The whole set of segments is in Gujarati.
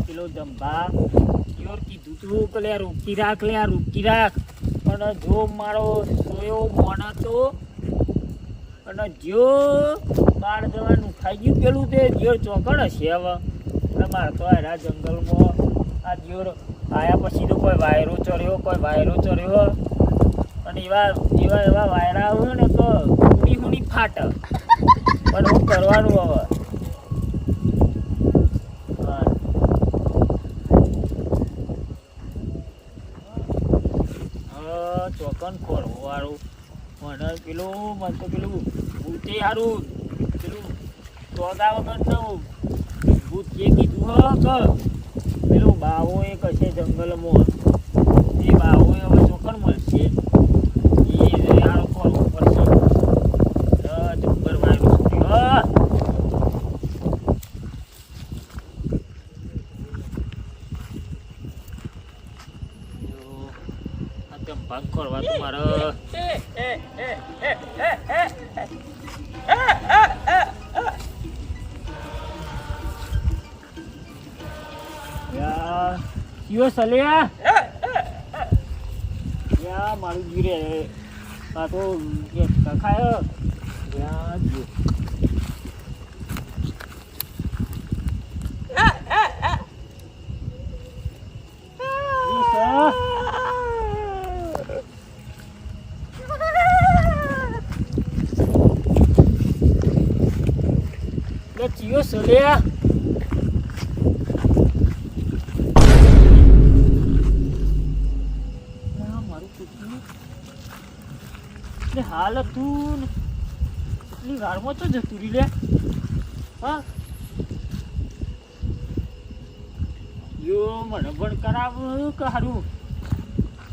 આ પેલો જંભા યોર કીધું તું કે લે આ રોકી રાખ લે આ રોકી રાખ. અને જો મારો સોયો મોણ હતો, અને જો બાર જવાનું ખાઈ ગયું પેલું તે જ્યોર ચોકડ હશે હવે. મારે તો આયરા જંગલમાં. આ જ્યોર આયા પછી તો કોઈ વાયરો ચડ્યો, કોઈ વાયરો ચડ્યો. અને એવા એવા એવા વાયરા આવે ને તો હુની હુની ફાટ. પણ હું કરવાનું હવે હા. ચોકન ફરવું વાળું મને પેલું, મને તો પેલું ભૂતે સારું પેલું ચોગા વગર ભૂત જે કીધું, હ પેલું બાવો એક હશે જંગલમાં. યા મારું ગીરે આ તો એ કખાયો યા જો ઈ સર. લે હાલ તું ને. એટલી વારમાં તો જતું રહી લે. હા. યો, મને પણ કરાવું, કે હારું?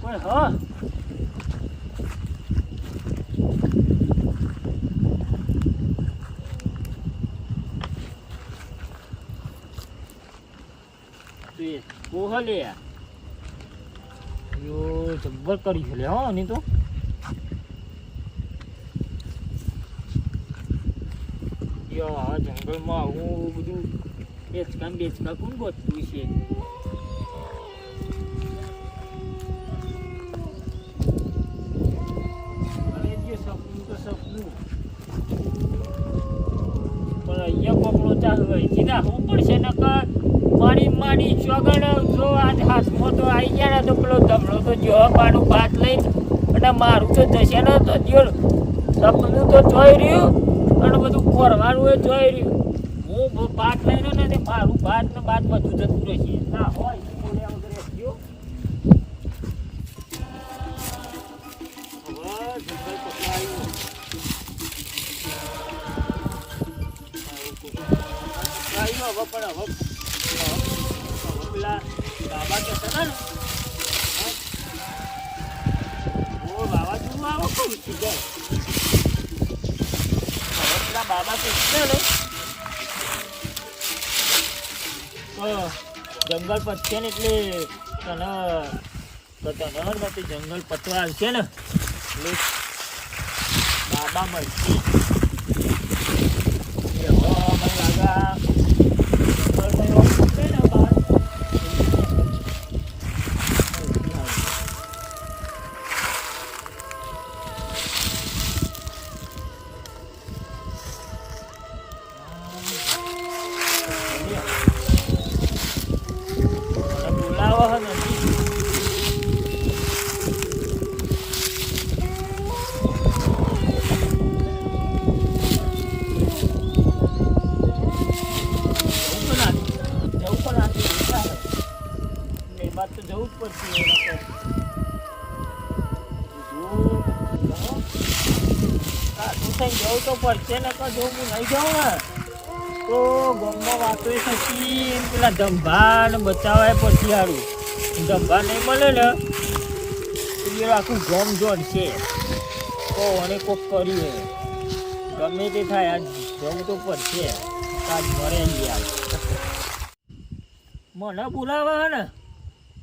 કોઈ હ? તે લે યો, જબ્બર કરી છે લે હો આની તો. યો આ જંગલમાં હું બધું બેચકા બેચકા કોણ ગોતતું છે સપનું તો સપનું. પણ અહીંયા કોકડો ચાલુ હોય. સીધા હું પડશે, નકર મારી મારી તો આવી ગયા તો પેલો ધમણો તો જો પાનું ભાત લઈ અને મારું તો જશે ને તો જો સપનું તો જોઈ રહ્યું. અને બધું કરવાનું એ જોઈ રહ્યું. હું ભાત લઈને ને મારું ભાત ને ભાત બધું જતું રહેશે ના હોય. તો જંગલ પતશે ને એટલે તને, તો તને જંગલ પતવા આવશે ને? એટલે બાબા મળશે. બાદ તો જવું પડશે તો પડશે નકર જો હું નહીં જાઉં ને. તો ગામમાં વાતો એ થતી પેલા ધંભા ને બચાવાય પછી હારું. ધંભા નહીં મળે ને તો એ આખું ગમ જોડ છે તો અને કોક કર્યું ગમે તે થાય આજ જવું તો પડશે. આજ મરે યાર. મને બોલાવે ને.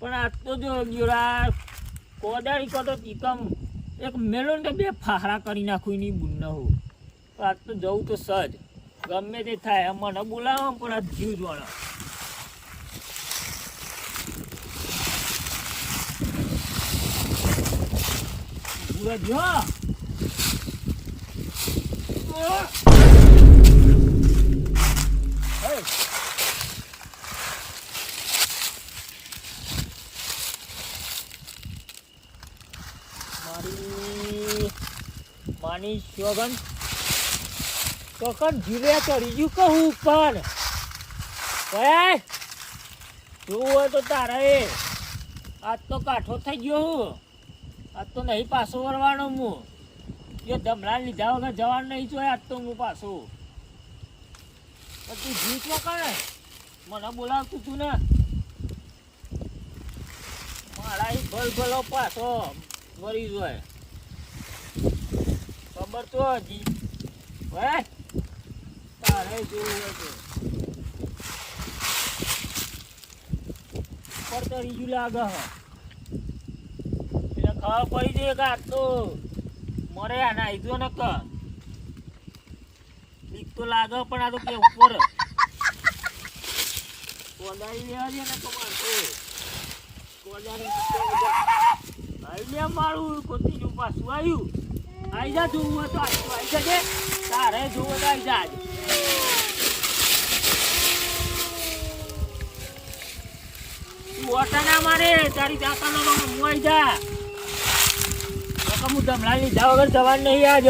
પણ આજ તો જો ગીરા કોદાળી કતો તીકમ. એક મેલો ને તો બે ફાહરા કરી નાખું એની બુન હો. આજ તો જવું તો સજ. ગમે તે થાય મને બોલાવો, પણ આ જીવ જોડો જો Hey! મારી માની શોગન ચોકન જીવે ચડી કહું ઉપર ઓય, જોવું હોય તો તારે. આજ તો કાઠો થઈ ગયો હું. આજ તો નહીં પાછો વળવાનો હું. એ ધમલા લીધા વગર જવાનું નહીં જોઈએ, આજ તો હું પાછો. પણ તું જીત વખણે મને બોલાવતું તું ને. મારા ભલ ભલો પાછો. વળી જોઈએ ખબર તો હજી હે? તારે જોવું હોય તો. રીજું લાગે હ. એટલે પડી જાય તો મરે આ ના આઈજો ને ક બીક તો લાગે પણ આ તો કે ઉપર. કોદાળી લેવા દે ને તો મારતો કોદાળી આઈ લે મારું કોતીનું પાછું આવ્યું. આઈ જા, જોવું હોય તો આઈ જજે. તારે જોવું હોય આઈ જા. તું ઓટા મારે, તારી તો હું આઈ જા. હું ધમલા લીધા વગર જવાનું નહીં આજ.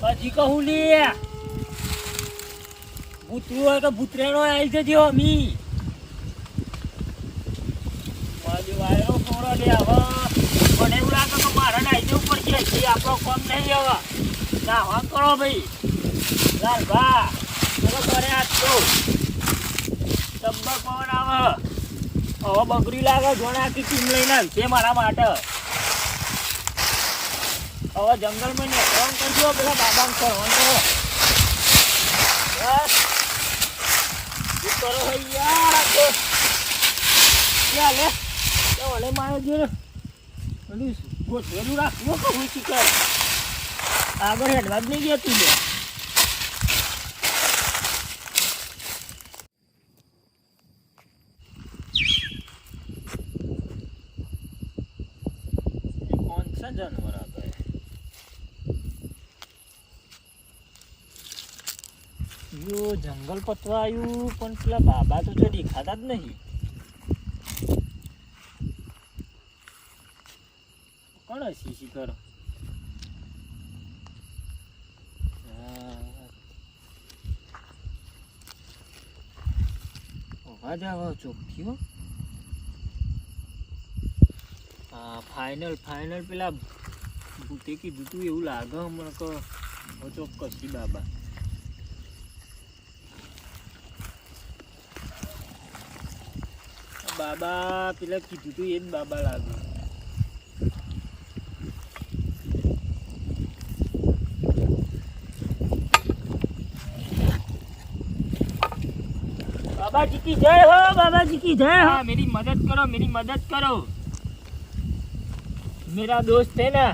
પછી કહું લે, ભૂતરું હોય તો ભૂતરેનો આવી જજો અમી બાજુ આવ્યો હવે જવું પડશે હજી આપણો નહીં હવે. ના, હા કરો ભાઈ. લાલ ભા. ચલો ઘરે તો પવન આવે. હવે બગડી લાગે જોણે આખી ટીમ લઈને છે મારા માટે. હવે જંગલમાં ને ફોન કરજો પેલા બાબાને ફોન કરો. બસ. કરો યાર, આ તો લે લે તો ઓલે મારે જો ઓલું ગોઠવેલું રાખવું કે હું શું કર આગળ હેડવા જ નહીં ગયા તું લે ये कौन सा जानवर आता है યો જંગલ પતવા આવ્યું પણ પેલા બાબા તો જો દેખાતા જ નહીં હશે શિખર અવાજ આવે ચોખ્ખી હો હા ફાઇનલ ફાઇનલ પેલા ભૂતે કીધું તું એવું લાગે હમણાં કે હો ચોક્કસી બાબા બાબા પેલા કીધું તું એ જ બાબા લાગે बाबा जी की जय हो बाबा जी की जय हो मेरी मदद करो मेरी मदद करो मेरा दोस्त है ना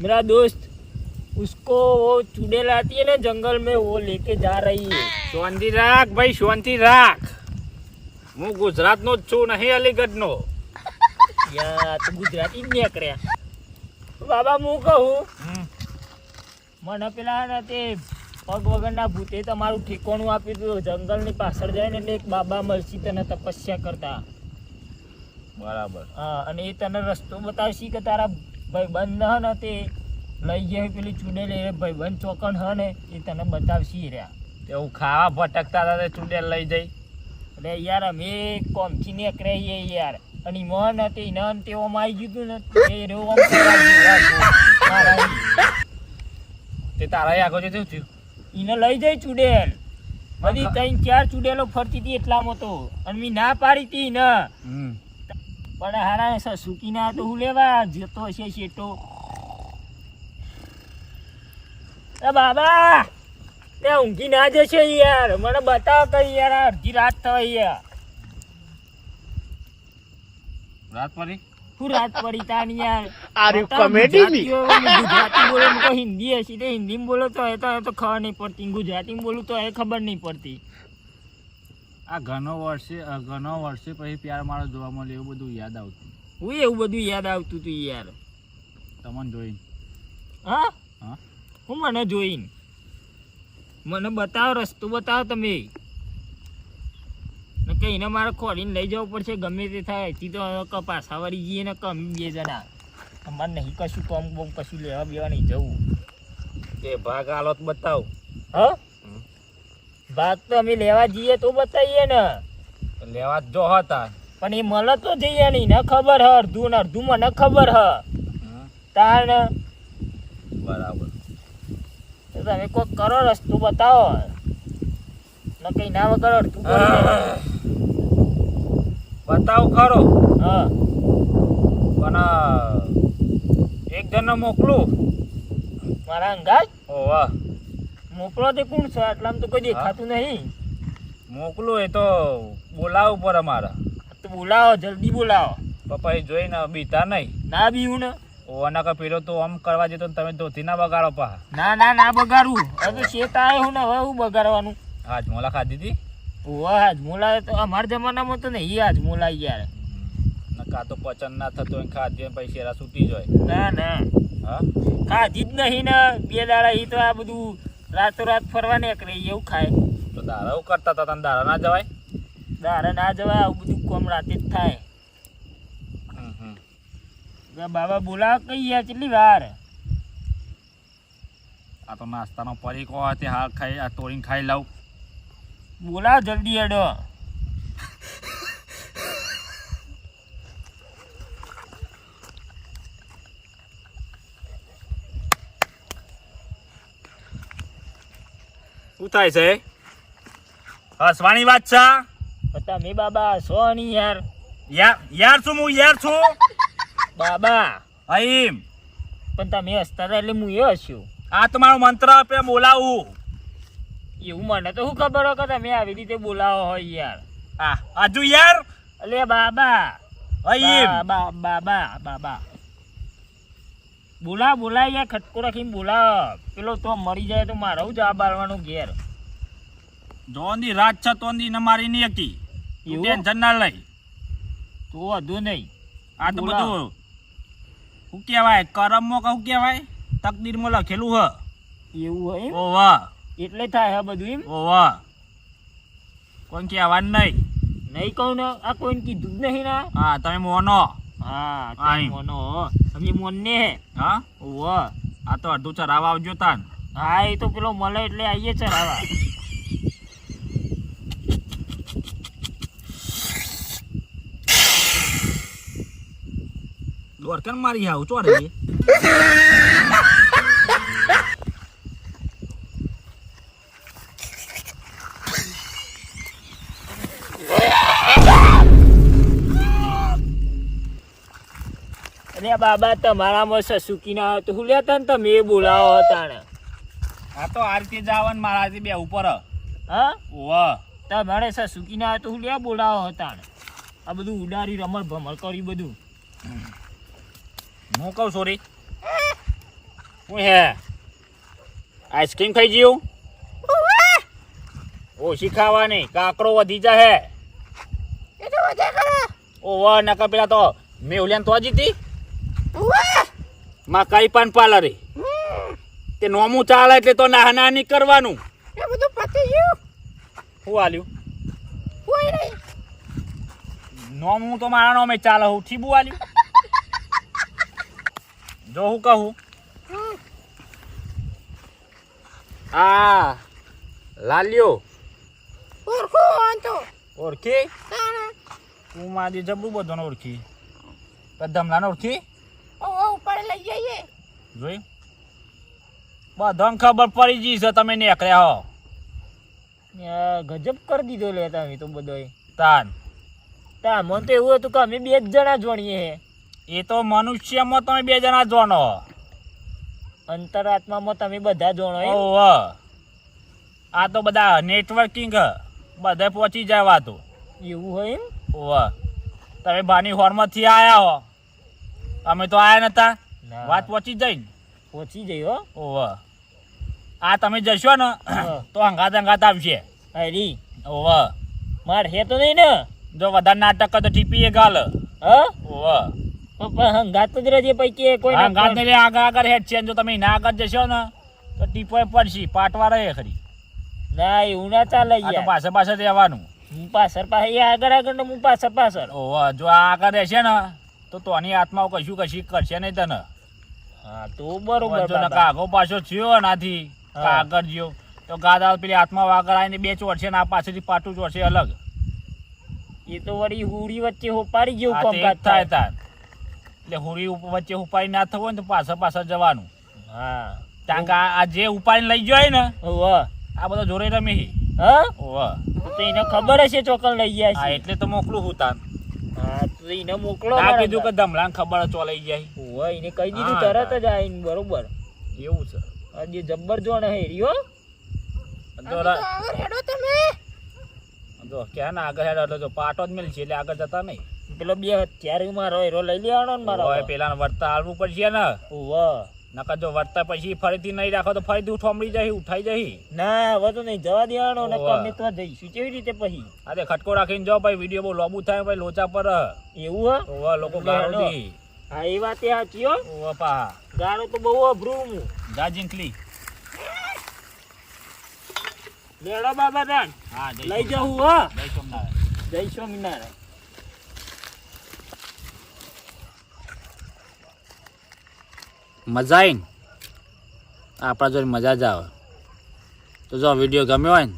मेरा दोस्त उसको वो चुड़ैल आती है ना जंगल में वो लेके जा रही है શાંતિ રાખ ભાઈ શાંતિ રાખ હું ગુજરાતનો જ છું નહીં અલીગઢનો યા તો ગુજરાતી જ નીકળ્યા બાબા હું કહું મને પેલા ને તે પગ વગરના ભૂતે તમારું ઠેકોણું આપ્યું હતું જંગલની પાછળ જાય ને એટલે એક બાબા મળશે તને તપસ્યા કરતા. બરાબર. હા અને એ તને રસ્તો બતાવશે કે તારા ભાઈબંધ હ ને તે લઈ જાય પેલી ચૂડેલ. એ ભાઈબંધ ચોકન હ ને એ તને બતાવશે રહ્યા. એવું ખાવા ભટકતા હતા ચૂડેલ લઈ જઈ. એટલે યાર અમે કોમથી નીકળ્યા છીએ યાર. અને મન હતી નન તેઓ આવી ગયું ને એ જો. મારા તે તારા આગળ જતું થયું? ઈને લઈ જઈ ચૂડેલ. બધી ત્રણ ચાર ચૂડેલો ફરતી હતી એટલામાં તો અને મેં ના પાડી હતી ને પણ હારા સૂકી ના તો હું લેવા? જતો હશે શેટો બાબા તે ઊંઘી ના જશે યાર. મને બતાવ કઈ યાર અડધી રાત થઈ યાર. રાત પડી? હું રાત પડી તાની યાર. આર યુ કોમેડી હોય, ગુજરાતી બોલે ને કોઈ હિન્દી હશે હિન્દી માં બોલો તો એ તો તો ખબર નહીં પડતી. ગુજરાતીમાં બોલું તો એ ખબર નહીં પડતી. આ ઘણો વર્ષે ઘણો વર્ષે પછી પ્યાર મારો જોવા મળે એવું બધું યાદ આવતું. હું એવું બધું યાદ આવતું તું યાર. તમને જોઈને. હા? હા? હું મને જોઈને. મને બતાવો રસ્તો બતાવો તમે. ને એને મારે ખોરીને લઈ જવું પડશે ગમે તે થાય. તી તો પાછા વળી જઈએ ને કમ બે જણા. અમારે નહીં કશું કોમ બોમ કશું લેવા બેવા નહીં જવું. એ ભાગ હાલત બતાવ. હ? ભાગ તો અમે લેવા જઈએ તો બતાવીએ ને. લેવા જો હતા પણ એ મળે તો જઈએ નહીં ને ખબર હ અડધું ને અડધું મને ખબર હ. તાણ બરાબર. તો તમે કોઈક કરો રસ્તો બતાવો. ને કઈ ના વગર અડધું. બતાવ ખરો. હા. પણ એક જણને મોકલું. મારા અંગાજ ઓવા મોકલો તે કોણ છે? આટલામાં તો કોઈ દેખાતું નહીં. મોકલું એ તો બોલાવવું પર અમારા તો બોલાવો જલ્દી બોલાવો. પપ્પા એ જોઈને બીતા નહીં. ના બીવું ને. ઓના કા પેલો તો આમ કરવા જતો ને તમે ધોતી ના બગાડો પા ના ના ના બગાડવું હવે તો શેત આવ્યો ને હવે હું બગાડવાનું. આજ મોલા ખાધી હતી ઓવા હાજમોલા તો અમારા જમાનામાં તો ને એ આજ હાજમોલા યાર. કાં તો પચન ના થતો હોય ખાધે પછી એરા છૂટી જાય. ના ના. હા? ખાધી જ નહીં ને બે દાડા ઈ તો આ બધું રાતો રાત ફરવા નીકળે એવું ખાય. તો દારા એવું કરતા હતા તને દારા ના જવાય? દારા ના જવાય આવું બધું કોમ રાતે જ થાય. બાબા બોલાવ કઈ યાર કેટલી વાર? આ તો નાસ્તાનો પરીકો હોય તે હાલ ખાઈ આ તોડીને ખાઈ લઉં બોલાવ જલ્દી હેડો. શું થાય છે? હસવાની વાત છે? તમે બાબા છો નહીં યાર. યાર યાર છું હું યાર છું. બાબા. અહીં પણ તમે હસતા એટલે હું એ હસ્યું. આ તમારો મંત્ર આપે બોલાવું. એવું મને તો શું ખબર હોય કે તમે આવી રીતે બોલાવો હોય યાર. હા આજુ યાર? અલે બાબા. બાબા બાબા બાબા. બોલા બોલા યાર ખટકો રાખીને બોલા. પેલો તો મરી જાય તો મારે જ આ બાળવાનું ઘેર? જોની રાત છે તો ને મારી નહીં હતી? ટેન્શન ના લઈ. તો વધુ નહીં. આ તો બધું શું કહેવાય? કરમમાં કહું કહેવાય? તકદીરમાં લખેલું હ. એવું હોય? ઓવા એટલે થાય હા બધું એમ? ઓવા કોઈ કહેવાનું નહીં? નહીં કહું ને આ કોઈને કીધું જ નહીં ના. હા તમે મોનો. હા તમે મોનો હો. મોન મોનને હે. હા? ઓવો આ તો અડધું ચરાવા આવજો તાન. હા એ તો પેલો મળે એટલે આવીએ ચરાવા. દોરકન મારી આવું ચો અરે બાબા તમારામાં સસુકી ના હોય તો હું લેતા ને તમે એ બોલાવો હતા હા આ તો આ રીતે જાવન મારાથી બે ઉપર. હા? વાહ તમારે સસુકી ના હોય તો હું લે બોલાવો હતા આ બધું ઉડારી રમણ ભમણ કરી બધું. હું કહું સોરી હું હે? આઈસ્ક્રીમ ખાઈ ગયું ઓછી ખાવાની. કાકડો વધી જાય ઓવા નકા પેલા તો મેં ઓલિયા તો જીતી. મકાઈ પાન પાલરે. તે નોમું ચાલે એટલે તો નાહ નાની કરવાનું. એ બધું પતી ગયું. હું આલ્યું? નોમું તો મારા નોમે ચાલે હું ઠીબુ આલ્યું? જો હું કહું. આ લાલ્યો. ઓળખી તું. મારી જબરું બધો ઓળખી. ધમલાને ઓળખી? જોઈ? બધાને ખબર પડી ગઈ છે તમે નીકળ્યા હો. ગજબ કરી દીધો લે તમે તો બધો તાન. તા મને તો એવું હતું કે અમે બે જ જણા જોણીએ એ તો મનુષ્યમાં તમે બે જણા જોણો અંતરાત્મામાં તમે બધા જોણો ઓ ઓવ આ તો બધા નેટવર્કિંગ બધે પહોંચી જાય વાતો. એવું હોય ઓવ તમે બાની હોર્મથી આયા હો. અમે તો આયા નતા. વાત પહોંચી જ જાય પહોંચી જઈ હો. ઓવે આ તમે જશો ને તો હંગાત હંગાત આવશે. હરી ઓવે માર હે તો નહીં ને. જો વધારે નાટક તો ટીપી એ ગાલ. હા. ઓવે પણ હંગાત જ રહેજે પૈકી કોઈ હંગાત ને આગળ આગળ હેડ છે જો તમે ના આગળ જશો ને તો ટીપો પડશે પાટવા રહે ખરી. ના એવું ના ચાલે યાર. પાછળ પાછળ રહેવાનું. હું પાછળ પાછળ આગળ આગળ ને હું પાછળ પાછળ. ઓવે જો આ આગળ રહેશે ને તો તોની આત્માઓ કશું કશી કરશે નહીં તને. હા તો બરોબર જો બાબા. પાછો થયો નાથી હા. આગળ તો ગાદા પેલી આત્મા આગળ આવીને બે ચોરશે ને આ પાછળથી પાટું ચોરશે અલગ. એ તો વળી હુડી વચ્ચે હોપાડી જેવું કામકાજ થાય તાર. એટલે હુરી વચ્ચે ઉપાડી ના થવું હોય ને તો પાછળ પાછળ જવાનું. હા. કારણ કે આ જે ઉપાડીને લઈ જાય ને આ બધો જોડે રમી હા. તો એને ખબર હશે ચોકલ લઈ ગયા છે. એટલે તો મોકલું હું તાન. હા તો એને મોકલો આ કીધું કે. ધમલાને ખબર ચો લઈ જાય. હોય એને કહી દીધું તરત જ આવીને બરોબર. એવું છે. આજે જબ્બર જોણ હે રહ્યો હેડો તમે. જો ક્યાં ના આગળ હેડ? જો પાટો જ મેલ છે એટલે આગળ જતા નહીં. પેલો બે અત્યારે મારો હેરો લઈ લેવાનો ને મારો. પેલા પેલાને વર્તા હાલવું પડશે ને. ઓવે. નકર જો વર્તા પછી ફરીથી નહીં રાખો તો ફરીથી ઉઠવામડી જાય ઉઠાઈ જાય ના હવે તો નહીં જવા દેવાનો ને ઓવે. અમે તો જઈશું કેવી રીતે પછી? અરે ખટકો રાખીને જાઓ ભાઈ વીડિયો બહુ લોબુ થાય ભાઈ લોચા પર. એવું હા? લોકો ગાળો દી. હા એ વાત એ સાચી હો. ઓવા પા. ગાણો તો બહુ અભરું હું. જા જીંકલી લેડો બાબા તાન હા લઈ જાઉં જવું હો જય સોમનાથ જય સ્વામિનારાયણ મજા આવી ને? આપણા જોડે મજા જ આવે. તો જો વીડિયો ગમ્યો હોય ને,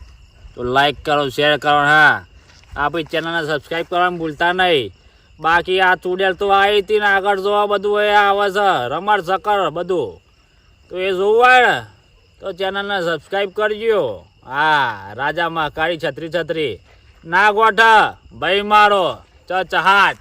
તો લાઈક કરો શેર કરો હા. આપણી ચેનલને સબસ્ક્રાઈબ કરવાનું ભૂલતા નહીં. બાકી આ ચૂડેલ તો આવી હતી ને આગળ જોવા બધું એ આવે છે, રમણ સકર બધું. તો એ જોવું હોય ને, તો ચેનલને સબસ્ક્રાઈબ કરજો. હા રાજામાં કાળી છત્રી છત્રી. ના ગોઠ, ભાઈ મારો ચહાટ.